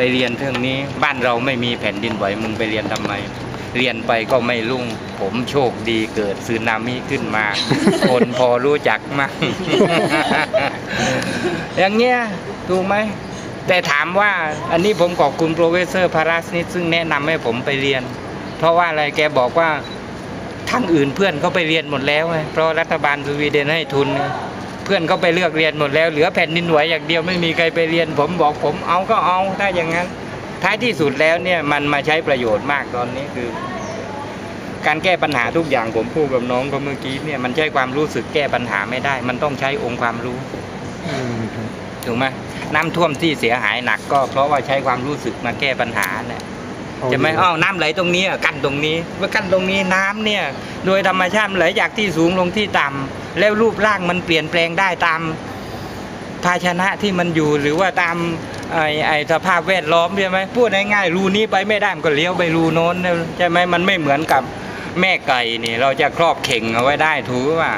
ไปเรียนเรื่องนี้ บ้านเราไม่มีแผ่นดินไหวมึงไปเรียนทำไม เรียนไปก็ไม่รุ่ง ผมโชคดีเกิดซึนามิขึ้นมา คนพอรู้จักมั่งอย่างเงี้ยถูกไหมแต่ถามว่าอันนี้ผมขอบคุณโปรเฟสเซอร์พาราสนิดซึ่งแนะนำให้ผมไปเรียน เพราะว่าอะไรแกบอกว่าทางอื่นเพื่อนเขาไปเรียนหมดแล้วไงเพราะรัฐบาลสวีเดนให้ทุนไงเพื่อนเขาไปเลือกเรียนหมดแล้ว เหลือแผ่นดินไหวอย่างเดียวไม่มีใครไปเรียน ผมบอกผมเอาก็เอาถ้าอย่างนั้น ท้ายที่สุดแล้วเนี่ยมันมาใช้ประโยชน์มากตอนนี้คือ การแก้ปัญหาทุกอย่างผมพูดกับน้องก็เมื่อกี้เนี่ยมันใช้ความรู้สึกแก้ปัญหาไม่ได้ มันต้องใช้องค์ความรู้ถูกไหมน้ำท่วมที่เสียหายหนักก็เพราะว่าใช้ความรู้สึกมาแก้ปัญหาเนี่ย จะไหม่อ้าวน้ำไหลตรงนี้อะกั้นตรงนี้ เมื่อกั้นตรงนี้น้ำเนี่ย โดยธรรมชาติมันไหลจากที่สูงลงที่ต่ำแล้วรูปร่างมันเปลี่ยนแปลงได้ตามภาชนะที่มันอยู่หรือว่าตามไอ้ไอ้สภาพแวดล้อมใช่ไหมพูดง่ายๆรูนี้ไปไม่ได้มันก็เลี้ยวไปรูโน้นใช่ไหมมันไม่เหมือนกับแม่ไก่นี่ เราจะครอบเข่งเอาไว้ได้ถูกป่ะ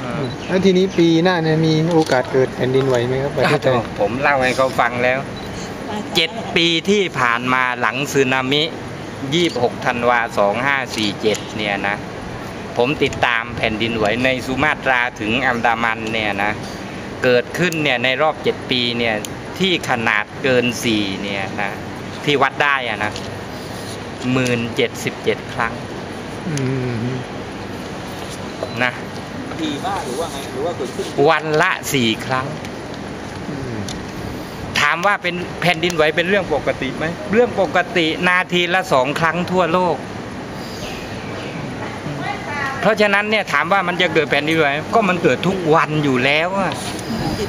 เออแล้วทีนี้ปีหน้าเนี่ยมีโอกาสเกิดแผ่นดินไหวไหมครับประเทศไทยผมเล่าให้เขาฟังแล้ว เจ็ดปีที่ผ่านมาหลังสึนามิ 26 ธันวา 2547 เนี่ยนะ ผมติดตามแผ่นดินไหวในสุมาตราถึงอันดามันเนี่ยนะ เกิดขึ้นเนี่ยในรอบ 7 ปีเนี่ยที่ขนาดเกิน 4 เนี่ยนะ ที่วัดได้อะนะหมื่นเจ็ดสิบเจ็ดครั้งอืมนะ ดีมากหรือว่าไง หรือว่าเกิดขึ้นวันละสี่ครั้งอืม ถามว่าเป็นแผ่นดินไหวเป็นเรื่องปกติไหมเรื่องปกตินาทีละสองครั้งทั่วโลก เพราะฉะนั้นเนี่ยถามว่ามันจะเกิดแผ่นดินไหวก็มันเกิดทุกวันอยู่แล้ว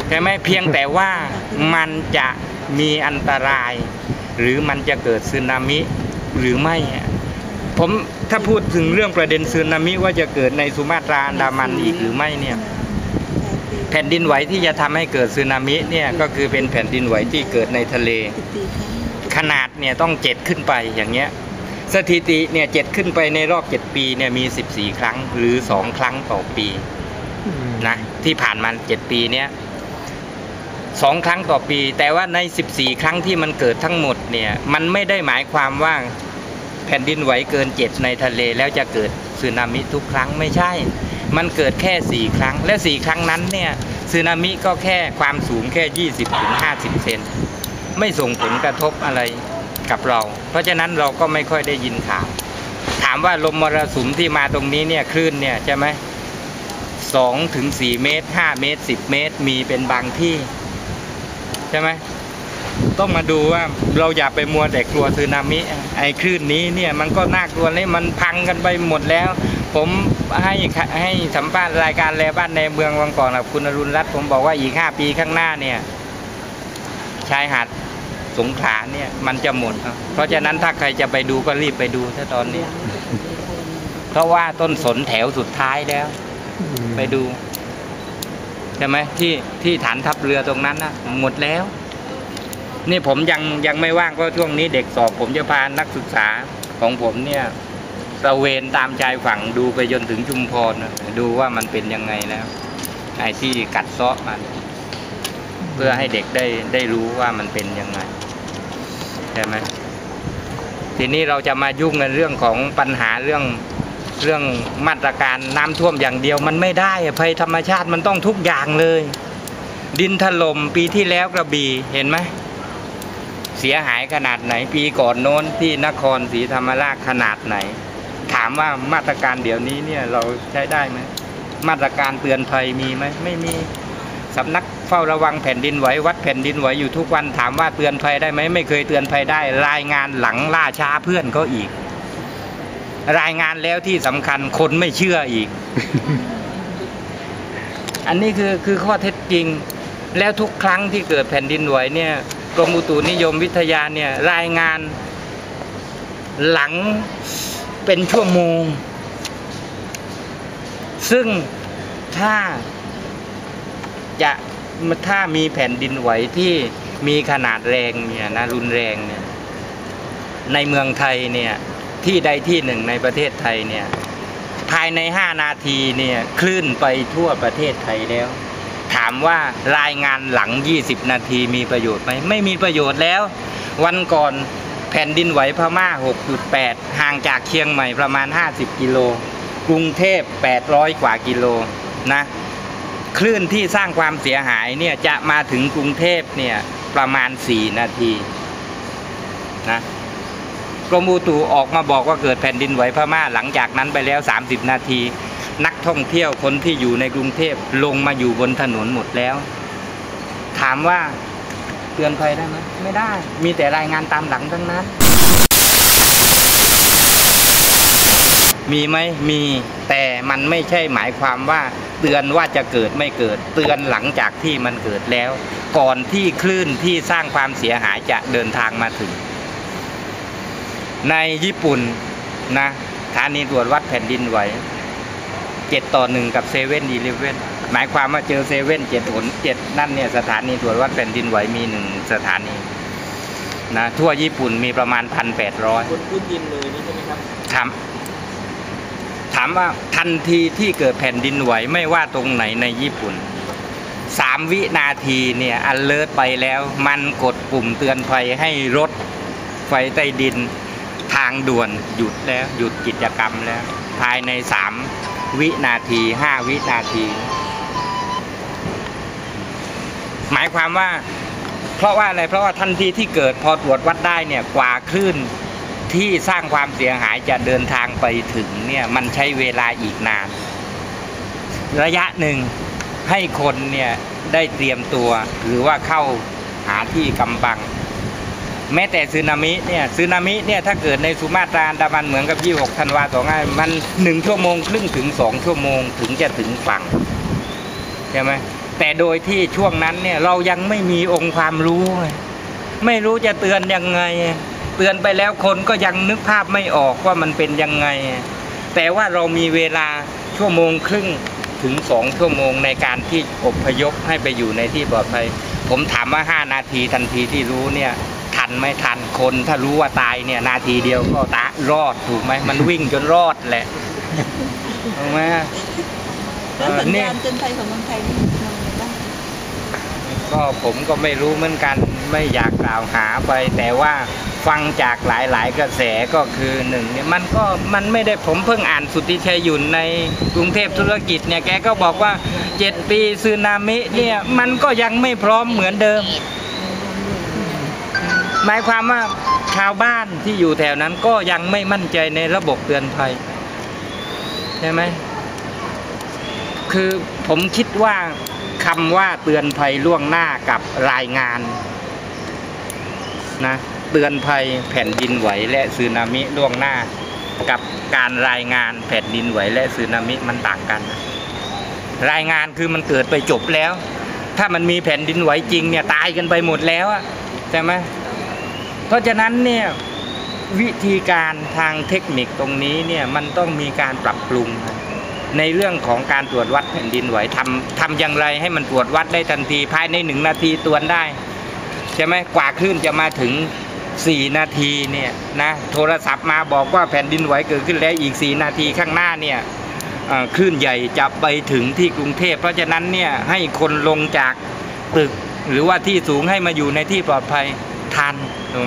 ใช่ไหมเพียงแต่ว่ามันจะมีอันตราย หรือมันจะเกิดสึนามิหรือไม่ผมถ้าพูดถึงเรื่องประเด็นสึนามิว่าจะเกิดในสุมาตราอันดามันอีกหรือไม่เนี่ย แผ่นดินไหวที่จะทำให้เกิดสึนามิเนี่ยก็คือเป็นแผ่นดินไหวที่เกิดในทะเล ขนาดเนี่ยต้องเจ็ดขึ้นไปอย่างเงี้ยสถิติเนี่ยเจ็ดขึ้นไปในรอบเจ็ดปีเนี่ยมี14ครั้งหรือ2ครั้งต่อปีอืมนะที่ผ่านมาเจ็ดปีเนี้ยสองครั้งต่อปี แต่ว่าใน 14 ครั้งที่มันเกิดทั้งหมดเนี่ย มันไม่ได้หมายความว่าแผ่นดินไหวเกินเจ็ดในทะเลแล้วจะเกิดสึนามิทุกครั้งไม่ใช่ มันเกิดแค่ 4 ครั้ง และ 4 ครั้งนั้นเนี่ยสึนามิก็แค่ความสูงแค่ 20ถึง50 เซนไม่ส่งผลกระทบอะไรกับเรา เพราะฉะนั้นเราก็ไม่ค่อยได้ยินข่าวถามว่าลมมรสุมที่มาตรงนี้เนี่ยคลื่นเนี่ยใช่ไหมสองถึงสี่เมตรห้าเมตรสิบเมตรมีเป็นบางที่ ใช่ไหมต้องมาดูว่าเราอย่าไปมัวแต่กลัวสึนามิไอ้คลื่นนี้เนี่ยมันก็น่ากลัวเลยมันพังกันไปหมดแล้ว ผมให้ให้สัมภาษณ์รายการแลบ้านในเมืองวังก่อนกับคุณอรุณรัตน์ผมบอกว่าอีกห้าปีข้างหน้าเนี่ย ชายหาดสงขลาเนี่ยมันจะหมด เพราะฉะนั้นถ้าใครจะไปดูก็รีบไปดูถ้าตอนนี้ เพราะว่าต้นสนแถวสุดท้ายแล้ว ไปดูใช่ไหมที่ที่ฐานทัพเรือตรงนั้นนะหมดแล้ว นี่ผมยังยังไม่ว่างเพราะช่วงนี้เด็กสอบ ผมจะพานักศึกษาของผมเนี่ย ตระเวนตามชายฝั่งดูไปจนถึงชุมพรดูว่ามันเป็นยังไงแล้วไอ้ที่กัดเซาะมัน เพื่อให้เด็กได้ได้รู้ว่ามันเป็นยังไงใช่ไหมทีนี้เราจะมายุ่งในเรื่องของปัญหาเรื่องเรื่องมาตรการน้ำท่วมอย่างเดียวมันไม่ได้ภัยธรรมชาติมันต้องทุกอย่างเลย ดินถล่มปีที่แล้วกระบี่เห็นไหมเสียหายขนาดไหน ปีก่อนโน้นที่นครศรีธรรมราชขนาดไหน ถามว่ามาตรการเดี๋ยวนี้เนี่ยเราใช้ได้ไหมมาตรการเตือนภัยมีไหมไม่มีสำนักเฝ้าระวังแผ่นดินไหววัดแผ่นดินไหวอยู่ทุกวันถามว่าเตือนภัยได้ไหมไม่เคยเตือนภัยได้ รายงานหลังล่าช้าเพื่อนเขาอีก รายงานแล้วที่สำคัญคนไม่เชื่ออีก อันนี้คือคือข้อเท็จจริง แล้วทุกครั้งที่เกิดแผ่นดินไหวเนี่ยกรมอุตุนิยมวิทยาเนี่ยรายงานหลัง เป็นชั่วโมง ซึ่งถ้าจะถ้ามีแผ่นดินไหวที่มีขนาดแรงเนี่ยนะรุนแรงเนี่ยในเมืองไทยเนี่ยที่ใดที่หนึ่งในประเทศไทยเนี่ยภายใน5นาทีเนี่ยคลื่นไปทั่วประเทศไทยแล้ว ถามว่ารายงานหลัง 20 นาทีมีประโยชน์ไหมไม่มีประโยชน์แล้ว วันก่อน ผ่นดินไหวพม่า 6.8 ห่างจากเชียงใหม่ประมาณ 50 กิโล กรุงเทพ 800 กว่ากิโลนะ คลื่นที่สร้างความเสียหายเนี่ยจะมาถึงกรุงเทพเนี่ยประมาณ 4 นาทีนะกรมอุตุออกมาบอกว่าเกิดแผ่นดินไหวพม่าหลังจากนั้นไปแล้ว 30 นาที นักท่องเที่ยวคนที่อยู่ในกรุงเทพลงมาอยู่บนถนนหมดแล้ว ถามว่า เตือนภัยได้ไหมไม่ได้ มีแต่รายงานตามหลังทั้งนั้น มีไหมมีแต่มันไม่ใช่หมายความว่า เตือนว่าจะเกิดไม่เกิด เตือนหลังจากที่มันเกิดแล้ว ก่อนที่คลื่นที่สร้างความเสียหายจะเดินทางมาถึง ในญี่ปุ่นนะสถานีตรวจวัดแผ่นดินไหวเจ็ดต่อหนึ่งกับเซเว่นอีเลเว่น หมายความว่าเจอเซเว่นเจ็ดหนเจ็ดนั่นเนี่ยสถานีตรวจวัดแผ่นดินไหวมีหนึ่งสถานีนะทั่วญี่ปุ่นมีประมาณพันแปดร้อยบนพื้นดินเลยนี่ใช่ไหมครับถามถามว่าทันทีที่เกิดแผ่นดินไหวไม่ว่าตรงไหนในญี่ปุ่นสามวินาทีเนี่ยอันเลิศไปแล้วมันกดปุ่มเตือนภัยให้รถไฟใต้ดินทางด่วนหยุดแล้วหยุดกิจกรรมแล้ว ภายในสามวินาทีห้าวินาที หมายความว่า เพราะว่าอะไรเพราะว่าทันทีที่เกิดพอตรวจวัดได้เนี่ยกว่าคลื่นที่สร้างความเสียหายจะเดินทางไปถึงเนี่ยมันใช้เวลาอีกนาน ระยะหนึ่งให้คนเนี่ยได้เตรียมตัวหรือว่าเข้าหาที่กำบัง แม้แต่สึนามิเนี่ยสึนามิเนี่ยถ้าเกิดในสุมาตราอันดามันเหมือนกับยี่หกธันวาสองมันหนึ่งชั่วโมงครึ่งถึงสองชั่วโมงถึงจะถึงฝั่งใช่ไหม แต่โดยที่ช่วงนั้นเนี่ยเรายังไม่มีองค์ความรู้ไงไม่รู้จะเตือนยังไง เตือนไปแล้วคนก็ยังนึกภาพไม่ออกว่ามันเป็นยังไง แต่ว่าเรามีเวลาชั่วโมงครึ่งถึงสองชั่วโมงในการที่อพยพให้ไปอยู่ในที่ปลอดภัย ผมถามว่าห้านาทีทันทีที่รู้เนี่ยทันไหม่ทันคนถ้ารู้ว่าตายเนี่ย นาทีเดียวก็ตารอดถูกไหมมันวิ่งจนรอดแหละถูกไหมแล้วสัญเนี่ญายณเตือนภัยของเมืองไทยนี่มองยังไงบ้าง ก็ผมก็ไม่รู้เหมือนกันไม่อยากกล่าวหาไป แต่ว่าฟังจากหลายๆ กระแสก็คือหนึ่งเนี่ยมันก็มันไม่ได้ผมเพิ่งอ่านสุทธิชัยยุนในกรุงเทพธุรกิจเนี่ยแกก็บอกว่าเจ็ดปีซึนามิเนี่ยมันก็ยังไม่พร้อมเหมือนเดิม หมายความว่าชาวบ้านที่อยู่แถวนั้นก็ยังไม่มั่นใจในระบบเตือนภัยใช่ไหมคือผมคิดว่า คำว่าเตือนภัยล่วงหน้ากับรายงานนะเตือนภัยแผ่นดินไหวและสึนามิล่วงหน้า กับการรายงานแผ่นดินไหวและสึนามิมันต่างกันนะรายงานคือมันเกิดไปจบแล้ว ถ้ามันมีแผ่นดินไหวจริงเนี่ยตายกันไปหมดแล้วอะใช่ไหมเพราะฉะนั้นเนี่ยวิธีการทางเทคนิคตรงนี้เนี่ยมันต้องมีการปรับปรุง ในเรื่องของการตรวจวัดแผ่นดินไหวทำทำอย่างไรให้มันตรวจวัดได้ทันทีภายในหนึ่งนาทีตรวจได้ใช่ไหมกว่าคลื่นจะมาถึง 4 นาทีเนี่ยนะโทรศัพท์มาบอกว่าแผ่นดินไหวเกิดขึ้นแล้วอีก 4 นาทีข้างหน้าเนี่ยคลื่นใหญ่จะไปถึงที่กรุงเทพ เพราะฉะนั้นเนี่ยให้คนลงจากตึกหรือว่าที่สูงให้มาอยู่ในที่ปลอดภัยทันถูกไหม